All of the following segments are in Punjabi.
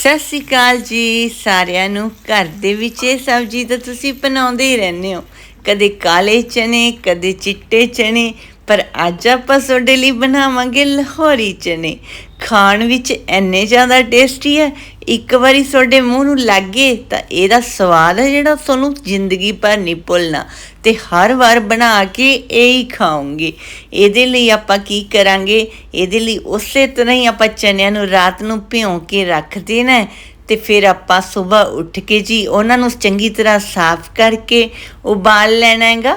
ਸਤਿ ਸ਼੍ਰੀ ਅਕਾਲ ਜੀ, ਸਾਰਿਆਂ ਨੂੰ ਘਰ ਦੇ ਵਿੱਚ ਇਹ ਸਬਜ਼ੀ ਤਾਂ ਤੁਸੀਂ ਬਣਾਉਂਦੇ ਹੀ ਰਹਿੰਦੇ ਹੋ। ਕਦੇ ਕਾਲੇ ਚਨੇ, ਕਦੇ ਚਿੱਟੇ ਚਨੇ, ਪਰ ਅੱਜ ਆਪਾਂ ਤੁਹਾਡੇ ਲਈ ਬਣਾਵਾਂਗੇ ਲਾਹੌਰੀ ਚਨੇ। ਖਾਣ ਵਿੱਚ ਇੰਨੇ ਜ਼ਿਆਦਾ ਟੇਸਟੀ ਹੈ ਇੱਕ ਵਾਰੀ ਤੁਹਾਡੇ ਮੂੰਹ ਨੂੰ ਲੱਗ ਗਏ ਤਾਂ ਇਹਦਾ ਸਵਾਦ ਹੈ ਜਿਹੜਾ ਤੁਹਾਨੂੰ ਜ਼ਿੰਦਗੀ ਭਰ ਨਹੀਂ ਭੁੱਲਣਾ ਤੇ ਹਰ ਵਾਰ ਬਣਾ ਕੇ ਇਹ ਹੀ ਖਾਓਗੇ। ਇਹਦੇ ਲਈ ਆਪਾਂ ਕੀ ਕਰਾਂਗੇ? ਇਹਦੇ ਲਈ ਉਸੇ ਤਰ੍ਹਾਂ ਹੀ ਆਪਾਂ ਚਨਿਆਂ ਨੂੰ ਰਾਤ ਨੂੰ ਭਿਉਂ ਕੇ ਰੱਖ ਦੇਣਾ ਹੈ ਤੇ ਫਿਰ ਆਪਾਂ ਸਵੇਰ ਉੱਠ ਕੇ ਜੀ ਉਹਨਾਂ ਨੂੰ ਚੰਗੀ ਤਰ੍ਹਾਂ ਸਾਫ਼ ਕਰਕੇ ਉਬਾਲ ਲੈਣਾ ਹੈਗਾ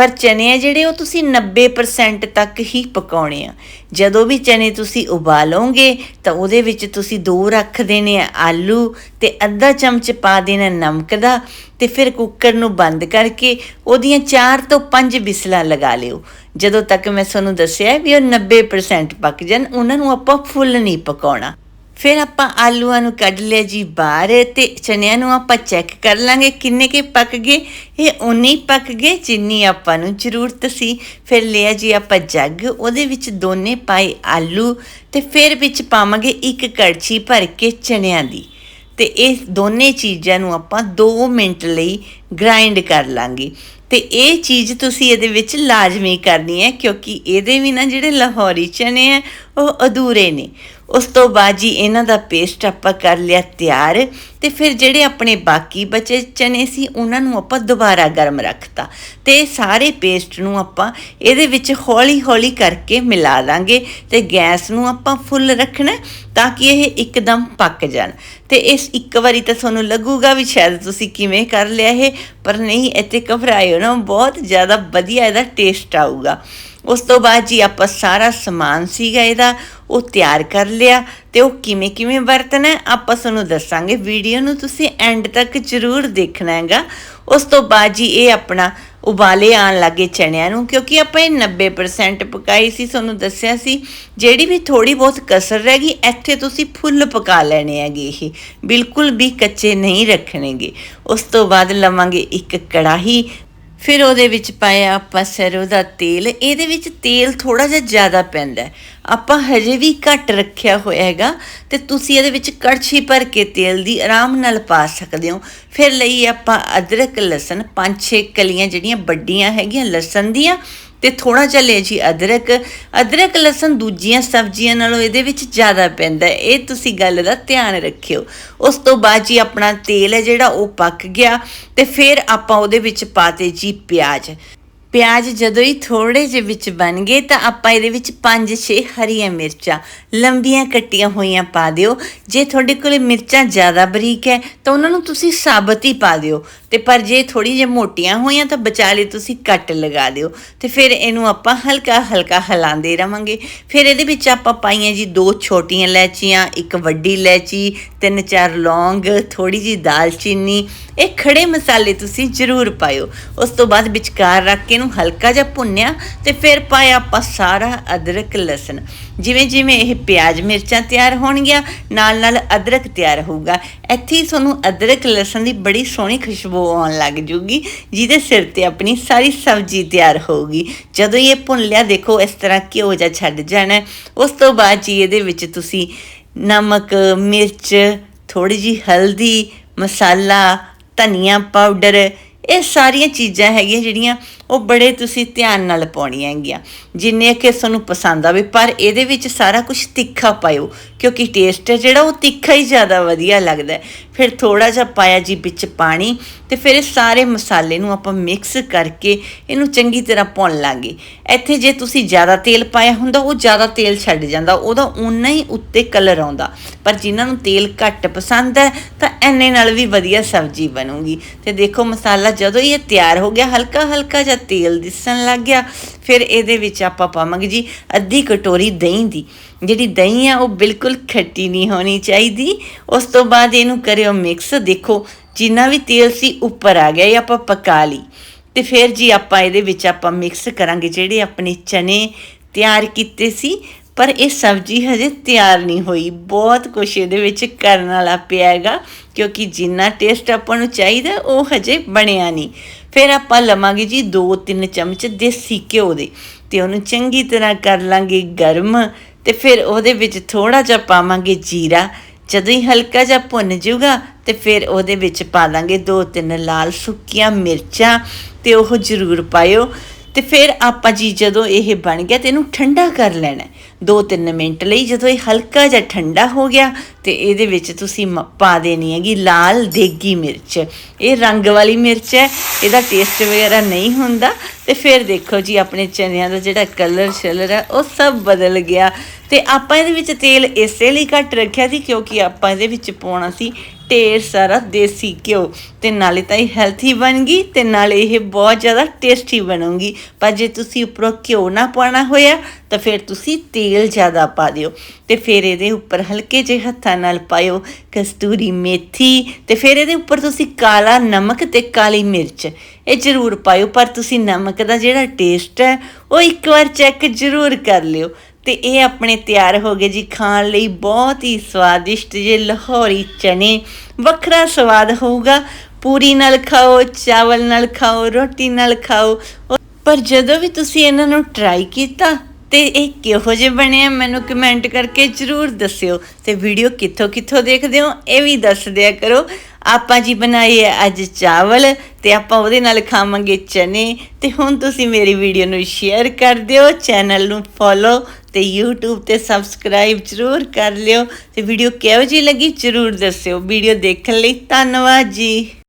ਪਰ ਚਨੇ ਆ ਜਿਹੜੇ ਉਹ ਤੁਸੀਂ 90% ਤੱਕ ਹੀ ਪਕਾਉਣੇ ਆ। ਜਦੋਂ ਵੀ ਚਨੇ ਤੁਸੀਂ ਉਬਾਲੋਗੇ ਤਾਂ ਉਹਦੇ ਵਿੱਚ ਤੁਸੀਂ ਦੋ ਰੱਖ ਦੇਣੇ ਆ ਆਲੂ ਤੇ ਅੱਧਾ ਚਮਚ ਪਾ ਦੇਣਾ ਨਮਕ ਦਾ ਤੇ ਫਿਰ ਕੁੱਕਰ ਨੂੰ ਬੰਦ ਕਰਕੇ ਉਹਦੀਆਂ 4 ਤੋਂ 5 ਬਿਸਲਾਂ ਲਗਾ ਲਿਓ। ਜਦੋਂ ਤੱਕ ਮੈਂ ਤੁਹਾਨੂੰ ਦੱਸਿਆ ਵੀ ਉਹ 90% ਪੱਕ ਜਾਣ, ਉਹਨਾਂ ਨੂੰ ਆਪਾਂ ਫੁੱਲ ਨਹੀਂ ਪਕਾਉਣਾ। ਫਿਰ ਆਪਾਂ ਆਲੂਆਂ ਨੂੰ ਕੱਢ ਲਿਆ ਜੀ ਬਾਹਰ ਤੇ ਚਨਿਆਂ ਨੂੰ ਆਪਾਂ ਚੈੱਕ ਕਰ ਲਾਂਗੇ ਕਿੰਨੇ ਕੇ ਪੱਕ ਗਏ। ਇਹ ਉਨੇ ਹੀ ਪੱਕ ਗਏ ਜਿੰਨੀ ਆਪਾਂ ਨੂੰ ਜ਼ਰੂਰਤ ਸੀ। ਫਿਰ ਲਿਆ ਜੀ ਆਪਾਂ ਜੱਗ, ਉਹਦੇ ਵਿੱਚ ਦੋਨੇ ਪਾਏ ਆਲੂ ਤੇ ਫਿਰ ਵਿੱਚ ਪਾਵਾਂਗੇ ਇੱਕ ਕੜਛੀ ਭਰ ਕੇ ਚਨਿਆਂ ਦੀ। ਤੇ ਇਹ ਦੋਨੇ ਚੀਜ਼ਾਂ ਨੂੰ ਆਪਾਂ 2 ਮਿੰਟ ਲਈ ਗ੍ਰਾਈਂਡ ਕਰ ਲਾਂਗੇ। ਤੇ ਇਹ ਚੀਜ਼ ਤੁਸੀਂ ਇਹਦੇ ਵਿੱਚ ਲਾਜ਼ਮੀ ਕਰਨੀ ਹੈ ਕਿਉਂਕਿ ਇਹਦੇ ਵੀ ਨਾ ਜਿਹੜੇ ਲਾਹੌਰੀ ਚਨੇ ਆ ਉਹ ਅਧੂਰੇ ਨੇ। ਉਸ ਤੋਂ ਬਾਅਦ ਜੀ ਇਹਨਾਂ ਦਾ ਪੇਸਟ ਆਪਾਂ ਕਰ ਲਿਆ ਤਿਆਰ ਤੇ ਫਿਰ ਜਿਹੜੇ ਆਪਣੇ ਬਾਕੀ ਬਚੇ ਚਨੇ ਸੀ, ਉਹਨਾਂ ਨੂੰ ਆਪਾਂ ਦੁਬਾਰਾ ਗਰਮ ਰੱਖਤਾ ਤੇ ਇਹ ਸਾਰੇ ਪੇਸਟ ਨੂੰ ਆਪਾਂ ਇਹਦੇ ਵਿੱਚ ਹੌਲੀ-ਹੌਲੀ ਕਰਕੇ ਮਿਲਾ ਦਾਂਗੇ ਤੇ ਗੈਸ ਨੂੰ ਆਪਾਂ ਫੁੱਲ ਰੱਖਣਾ ਤਾਂ ਕਿ ਇਹ ਇੱਕਦਮ ਪੱਕ ਜਾਣ। ਤੇ ਇਸ ਇੱਕ ਵਾਰੀ ਤਾਂ ਤੁਹਾਨੂੰ ਲੱਗੂਗਾ ਵੀ ਸ਼ਾਇਦ ਤੁਸੀਂ ਕਿਵੇਂ ਕਰ ਲਿਆ ਇਹ, ਪਰ ਨਹੀਂ, ਇੱਥੇ ਘਬਰਾਇਓ ਨਾ, ਬਹੁਤ ਜ਼ਿਆਦਾ ਵਧੀਆ ਇਹਦਾ ਟੇਸਟ ਆਊਗਾ। ਉਸ ਤੋਂ ਬਾਅਦ ਜੀ ਆਪਾਂ ਸਾਰਾ ਸਮਾਨ ਸੀਗਾ ਇਹਦਾ, ਉਹ ਤਿਆਰ ਕਰ ਲਿਆ ਤੇ ਉਹ ਕਿਵੇਂ ਕਿਵੇਂ ਵਰਤਣਾ ਆਪਾਂ ਤੁਹਾਨੂੰ ਦੱਸਾਂਗੇ। ਵੀਡੀਓ ਨੂੰ ਤੁਸੀਂ ਐਂਡ ਤੱਕ ਜ਼ਰੂਰ ਦੇਖਣਾ ਹੈਗਾ। ਉਸ ਤੋਂ ਬਾਅਦ ਜੀ ਇਹ ਆਪਣਾ ਉਬਾਲੇ ਆਣ ਲੱਗੇ ਚਣਿਆਂ ਨੂੰ, ਕਿਉਂਕਿ ਆਪਾਂ ਇਹ 90% ਪਕਾਈ ਸੀ, ਤੁਹਾਨੂੰ ਦੱਸਿਆ ਸੀ। ਜਿਹੜੀ ਵੀ ਥੋੜੀ ਬਹੁਤ ਕਸਰ ਰਹਿ ਗਈ, ਇੱਥੇ ਤੁਸੀਂ ਫੁੱਲ ਪਕਾ ਲੈਣੇ ਹੈਗੇ ਇਹ। ਬਿਲਕੁਲ ਵੀ ਕੱਚੇ ਨਹੀਂ ਰੱਖਣੇਗੇ। ਉਸ ਤੋਂ ਬਾਅਦ ਲਵਾਂਗੇ ਇੱਕ ਕੜਾਹੀ ਫਿਰ ਉਹਦੇ ਵਿੱਚ ਪਾਇਆ ਆਪਾਂ ਸਰੋਂ ਦਾ ਤੇਲ। ਇਹਦੇ ਵਿੱਚ ਤੇਲ ਥੋੜਾ ਜਿਹਾ ਜ਼ਿਆਦਾ ਪੈਂਦਾ ਆਪਾਂ ਹਜੇ ਵੀ ਘੱਟ ਰੱਖਿਆ ਹੋਇਆ ਹੈਗਾ ਤੇ ਤੁਸੀਂ ਇਹਦੇ ਵਿੱਚ ਕੜਛੀ ਭਰ ਕੇ ਤੇਲ ਦੀ ਆਰਾਮ ਨਾਲ ਪਾ ਸਕਦੇ ਹੋ। ਫਿਰ ਲਈ ਆਪਾਂ ਅਦਰਕ, ਲਸਣ ਪੰਜ ਛੇ ਕਲੀਆਂ ਜਿਹੜੀਆਂ ਵੱਡੀਆਂ ਹੈਗੀਆਂ, ਲਸਣ ਦੀਆਂ ਤੇ ਥੋੜਾ ਜਿਹਾ ਲੈ ਜੀ ਅਦਰਕ। ਅਦਰਕ, ਲਸਣ ਦੂਜੀਆਂ ਸਬਜ਼ੀਆਂ ਨਾਲੋਂ ਇਹਦੇ ਵਿੱਚ ਜ਼ਿਆਦਾ ਪੈਂਦਾ ਇਹ ਤੁਸੀਂ ਗੱਲ ਦਾ ਧਿਆਨ ਰੱਖਿਓ। ਉਸ ਤੋਂ ਬਾਅਦ ਜੀ ਆਪਣਾ ਤੇਲ ਹੈ ਜਿਹੜਾ ਉਹ ਪੱਕ ਗਿਆ ਤੇ ਫਿਰ ਆਪਾਂ ਉਹਦੇ ਵਿੱਚ ਪਾਤੇ ਜੀ ਪਿਆਜ਼। ਪਿਆਜ਼ ਜਦੋਂ ਹੀ ਥੋੜੇ ਜਿਹੇ ਵਿੱਚ ਬਣ ਗਏ ਤਾਂ ਆਪਾਂ ਇਹਦੇ ਵਿੱਚ 5-6 ਹਰੀਆਂ ਮਿਰਚਾਂ, ਲੰਬੀਆਂ ਕੱਟੀਆਂ ਹੋਈਆਂ ਪਾ ਦਿਓ। ਜੇ ਤੁਹਾਡੇ ਕੋਲ ਮਿਰਚਾਂ ਜ਼ਿਆਦਾ ਬਰੀਕ ਹੈ ਤਾਂ ਉਹਨਾਂ ਨੂੰ ਤੁਸੀਂ ਸਾਬਤ ਹੀ ਪਾ ਦਿਓ। ਤੇ ਪਰ ਜੇ ਥੋੜੀ ਜਿਹੀ ਮੋਟੀਆਂ ਹੋਈਆਂ ਤਾਂ ਵਿਚਾਲੇ ਤੁਸੀਂ ਕੱਟ ਲਗਾ ਦਿਓ। ਤੇ ਫਿਰ ਇਹਨੂੰ ਆਪਾਂ ਹਲਕਾ ਹਲਕਾ ਹਿਲਾਉਂਦੇ ਰਵਾਂਗੇ। ਫਿਰ ਇਹਦੇ ਵਿੱਚ ਆਪਾਂ ਪਾਈਆਂ ਜੀ ਦੋ ਛੋਟੀਆਂ ਇਲਾਚੀਆਂ ਇੱਕ ਵੱਡੀ ਇਲਾਚੀ ਤਿੰਨ ਚਾਰ ਲੌਂਗ ਥੋੜੀ ਜੀ ਦਾਲਚੀਨੀ ਇਹ ਖੜੇ ਮਸਾਲੇ ਤੁਸੀਂ ਜ਼ਰੂਰ ਪਾਇਓ। ਉਸ ਤੋਂ ਬਾਅਦ ਵਿਚਕਾਰ ਰੱਖ ਕੇ ਇਹਨੂੰ ਹਲਕਾ ਜਿਹਾ ਭੁੰਨਿਆ ਤੇ ਫਿਰ ਪਾਇਆ ਆਪਾਂ ਸਾਰਾ ਅਦਰਕ, ਲਸਣ। ਜਿਵੇਂ ਜਿਵੇਂ ਇਹ ਪਿਆਜ਼ ਮਿਰਚਾਂ ਤਿਆਰ ਹੋਣਗੀਆਂ, ਨਾਲ ਨਾਲ ਅਦਰਕ ਤਿਆਰ ਹੋਊਗਾ। ਇੱਥੇ ਹੀ ਤੁਹਾਨੂੰ ਅਦਰਕ, ਲਸਣ ਦੀ ਬੜੀ ਸੋਹਣੀ ਖੁਸ਼ਬੂ ਆਉਣ ਲੱਗ ਜੂਗੀ, ਜਿਹਦੇ ਸਿਰ ਤੇ ਆਪਣੀ ਸਾਰੀ ਸਬਜ਼ੀ ਤਿਆਰ ਹੋਊਗੀ। ਜਦੋਂ ਇਹ ਭੁੰਨ ਲਿਆ, ਦੇਖੋ ਇਸ ਤਰ੍ਹਾਂ ਘਿਓ ਜਿਹਾ ਛੱਡ ਜਾਣਾ। ਉਸ ਤੋਂ ਬਾਅਦ ਜੀ ਇਹਦੇ ਵਿੱਚ ਤੁਸੀਂ ਨਮਕ, ਮਿਰਚ ਥੋੜੀ ਜੀ ਹਲਦੀ, ਮਸਾਲਾ, ਧਨੀਆ ਪਾਊਡਰ ਇਹ ਸਾਰੀਆਂ ਚੀਜ਼ਾਂ ਹੈਗੀਆਂ ਜਿਹੜੀਆਂ ਉਹ ਬੜੇ ਤੁਸੀਂ ਧਿਆਨ ਨਾਲ ਪਾਉਣੀਆਂ ਹੈਗੀਆਂ। ਜਿੰਨੇ ਕਿ ਤੁਹਾਨੂੰ ਪਸੰਦ ਆਵੇ, ਪਰ ਇਹਦੇ ਵਿੱਚ ਸਾਰਾ ਕੁਝ ਤਿੱਖਾ ਪਾਇਓ, ਕਿਉਂਕਿ ਟੇਸਟ ਹੈ ਜਿਹੜਾ ਉਹ ਤਿੱਖਾ ਹੀ ਜ਼ਿਆਦਾ ਵਧੀਆ ਲੱਗਦਾ ਫਿਰ ਥੋੜਾ ਜਿਹਾ ਪਾਇਆ ਜੀ ਵਿੱਚ ਪਾਣੀ ਤੇ ਫਿਰ ਇਹ ਸਾਰੇ ਮਸਾਲੇ ਨੂੰ ਆਪਾਂ ਮਿਕਸ ਕਰਕੇ ਇਹਨੂੰ ਚੰਗੀ ਤਰ੍ਹਾਂ ਭੁੰਨ ਲਾਂਗੇ। ਇੱਥੇ ਜੇ ਤੁਸੀਂ ਜ਼ਿਆਦਾ ਤੇਲ ਪਾਇਆ ਹੁੰਦਾ, ਉਹ ਜ਼ਿਆਦਾ ਤੇਲ ਛੱਡ ਜਾਂਦਾ, ਉਹਦਾ ਉਨਾ ਹੀ ਉੱਤੇ ਕਲਰ ਆਉਂਦਾ। ਪਰ ਜਿਨ੍ਹਾਂ ਨੂੰ ਤੇਲ ਘੱਟ ਪਸੰਦ ਹੈ, ਤਾਂ ਐਨੇ ਨਾਲ ਵੀ ਵਧੀਆ ਸਬਜ਼ੀ ਬਣੂਗੀ। ਤੇ ਦੇਖੋ ਮਸਾਲਾ ਜਦੋਂ ਹੀ ਇਹ ਤਿਆਰ ਹੋ ਗਿਆ ਹਲਕਾ ਹਲਕਾ ਜਿਹਾ ਤੇਲ ਦਿਸਣ ਲੱਗ ਗਿਆ, ਫਿਰ ਇਹਦੇ ਵਿੱਚ ਆਪਾਂ ਪਾਵਾਂਗੇ ਜੀ ਅੱਧੀ ਕਟੋਰੀ ਦਹੀਂ ਦੀ। ਜਿਹੜੀ ਦਹੀਂ ਆ, ਉਹ ਬਿਲਕੁਲ ਖੱਟੀ ਨਹੀਂ ਹੋਣੀ ਚਾਹੀਦੀ। ਉਸ ਤੋਂ ਬਾਅਦ ਇਹਨੂੰ ਕਰਿਓ ਮਿਕਸ। ਦੇਖੋ, ਜਿੰਨਾ ਵੀ ਤੇਲ ਸੀ, ਉੱਪਰ ਆ ਗਿਆ, ਇਹ ਆਪਾਂ ਪਕਾ ਲਈ। ਤੇ ਫਿਰ ਜੀ ਆਪਾਂ ਇਹਦੇ ਵਿੱਚ ਆਪਾਂ ਮਿਕਸ ਕਰਾਂਗੇ ਜਿਹੜੇ ਆਪਣੇ ਚਨੇ ਤਿਆਰ ਕੀਤੇ ਸੀ। ਪਰ ਇਹ ਸਬਜ਼ੀ ਹਜੇ ਤਿਆਰ ਨਹੀਂ ਹੋਈ। ਬਹੁਤ ਕੁਛ ਇਹਦੇ ਵਿੱਚ ਕਰਨ ਵਾਲਾ ਪਿਆ ਹੈਗਾ ਕਿਉਂਕਿ ਜਿੰਨਾ ਟੇਸਟ ਆਪਾਂ ਨੂੰ ਚਾਹੀਦਾ, ਉਹ ਹਜੇ ਬਣਿਆ ਨਹੀਂ। ਫਿਰ ਆਪਾਂ ਲਵਾਂਗੇ ਜੀ 2-3 ਚਮਚ ਦੇਸੀ ਘਿਓ ਦੇ, ਤੇ ਉਹਨੂੰ ਚੰਗੀ ਤਰ੍ਹਾਂ ਕਰ ਲਾਂਗੇ ਗਰਮ, ਤੇ ਫਿਰ ਉਹਦੇ ਵਿੱਚ ਥੋੜਾ ਜਿਹਾ ਪਾਵਾਂਗੇ ਜੀਰਾ। ਜਦੋਂ ਹੀ ਹਲਕਾ ਜਿਹਾ ਭੁੰਨ ਜਾਊਗਾ, ਤੇ ਫਿਰ ਉਹਦੇ ਵਿੱਚ ਪਾ ਦਾਂਗੇ ਦੋ ਤਿੰਨ ਲਾਲ ਸੁੱਕੀਆਂ ਮਿਰਚਾਂ, ਤੇ ਉਹ ਜ਼ਰੂਰ ਪਾਇਓ। ਤੇ ਫਿਰ ਆਪਾਂ ਜੀ ਜਦੋਂ ਇਹ ਬਣ ਗਿਆ ਤੇ ਇਹਨੂੰ ਠੰਡਾ ਕਰ ਲੈਣਾ ਹੈ। ਦੋ ਤਿੰਨ ਮਿੰਟ ਲਈ ਜਦੋਂ ਇਹ ਹਲਕਾ ਜਿਹਾ ਠੰਡਾ ਹੋ ਗਿਆ ਤੇ ਇਹਦੇ ਵਿੱਚ ਤੁਸੀਂ ਮ- ਪਾ ਦੇਣੀ ਹੈਗੀ ਲਾਲ ਦੇਗੀ ਮਿਰਚ। ਇਹ ਰੰਗ ਵਾਲੀ ਮਿਰਚ ਹੈ, ਇਹਦਾ ਟੇਸਟ ਵਗੈਰਾ ਨਹੀਂ ਹੁੰਦਾ। ਤੇ ਫਿਰ ਦੇਖੋ ਜੀ, ਆਪਣੇ ਚਨਿਆਂ ਦਾ ਜਿਹੜਾ ਕਲਰ ਸ਼ਲਰ ਹੈ, ਉਹ ਸਭ ਬਦਲ ਗਿਆ। ਤੇ ਆਪਾਂ ਇਹਦੇ ਵਿੱਚ ਤੇਲ ਇਸੇ ਲਈ ਘੱਟ ਰੱਖਿਆ ਸੀ ਕਿਉਂਕਿ ਆਪਾਂ ਇਹਦੇ ਵਿੱਚ ਪਾਉਣਾ ਸੀ ਢੇਰ ਸਾਰਾ ਦੇਸੀ ਘਿਓ। ਤੇ ਨਾਲੇ ਤਾਂ ਇਹ ਹੈਲਥੀ ਬਣ ਗਈ ਤੇ ਨਾਲੇ ਇਹ ਬਹੁਤ ਜ਼ਿਆਦਾ ਟੇਸਟੀ ਬਣੂਗੀ। ਪਰ ਜੇ ਤੁਸੀਂ ਉੱਪਰੋਂ ਘਿਓ ਨਾ ਪਾਉਣਾ ਹੋਇਆ, ਤਾਂ ਫਿਰ ਤੁਸੀਂ ਤੇਲ ਜ਼ਿਆਦਾ ਪਾ ਦਿਓ। ਤੇ ਫਿਰ ਇਹਦੇ ਉੱਪਰ ਹਲਕੇ ਜਿਹੇ ਹੱਥਾਂ ਨਾਲ ਪਾਇਓ ਕਸਤੂਰੀ ਮੇਥੀ ਤੇ ਫਿਰ ਇਹਦੇ ਉੱਪਰ ਤੁਸੀਂ ਕਾਲਾ ਨਮਕ ਤੇ ਕਾਲੀ ਮਿਰਚ। ਇਹ ਜ਼ਰੂਰ ਪਾਇਓ, ਪਰ ਤੁਸੀਂ ਨਮਕ ਦਾ ਜਿਹੜਾ ਟੇਸਟ ਹੈ, ਉਹ ਇੱਕ ਵਾਰ ਚੈੱਕ ਜ਼ਰੂਰ ਕਰ ਲਿਓ। ਤੇ ਇਹ ਆਪਣੇ ਤਿਆਰ ਹੋ ਗਏ ਜੀ ਖਾਣ ਲਈ ਬਹੁਤ ਹੀ ਸਵਾਦਿਸ਼ਟ ਜੇ ਲਾਹੌਰੀ ਚਨੇ। ਵੱਖਰਾ ਸਵਾਦ ਹੋਊਗਾ। ਪੂਰੀ ਨਾਲ ਖਾਓ, ਚਾਵਲ ਨਾਲ ਖਾਓ, ਰੋਟੀ ਨਾਲ ਖਾਓ। ਪਰ ਜਦੋਂ ਵੀ ਤੁਸੀਂ ਇਹਨਾਂ ਨੂੰ ਟਰਾਈ ਕੀਤਾ ਤੇ ਇਹ ਕਿਹੋ ਜਿਹੇ ਬਣੇ ਆ, ਮੈਨੂੰ ਕਮੈਂਟ ਕਰਕੇ ਜਰੂਰ ਦੱਸਿਓ। ਤੇ ਵੀਡੀਓ ਕਿੱਥੋਂ ਕਿੱਥੋਂ ਦੇਖਦੇ ਹੋ, ਇਹ ਵੀ ਦੱਸ ਦਿਆ ਕਰੋ। ਆਪਾਂ ਜੀ ਬਣਾਏ ਆ ਅੱਜ ਚਾਵਲ ਤੇ ਆਪਾਂ ਉਹਦੇ ਨਾਲ ਖਾਵਾਂਗੇ ਚਨੇ ਤੇ ਹੁਣ ਤੁਸੀਂ ਮੇਰੀ ਵੀਡੀਓ ਨੂੰ ਸ਼ੇਅਰ ਕਰ ਦਿਓ ਚੈਨਲ ਨੂੰ ਫੋਲੋ ਤੇ YouTube ਤੇ ਸਬਸਕ੍ਰਾਈਬ ਜਰੂਰ ਕਰ ਲਿਓ ਤੇ ਵੀਡੀਓ ਕਿਹੋ ਜਿਹੀ ਲੱਗੀ ਜਰੂਰ ਦੱਸਿਓ ਵੀਡੀਓ ਦੇਖਣ ਲਈ ਧੰਨਵਾਦ ਜੀ।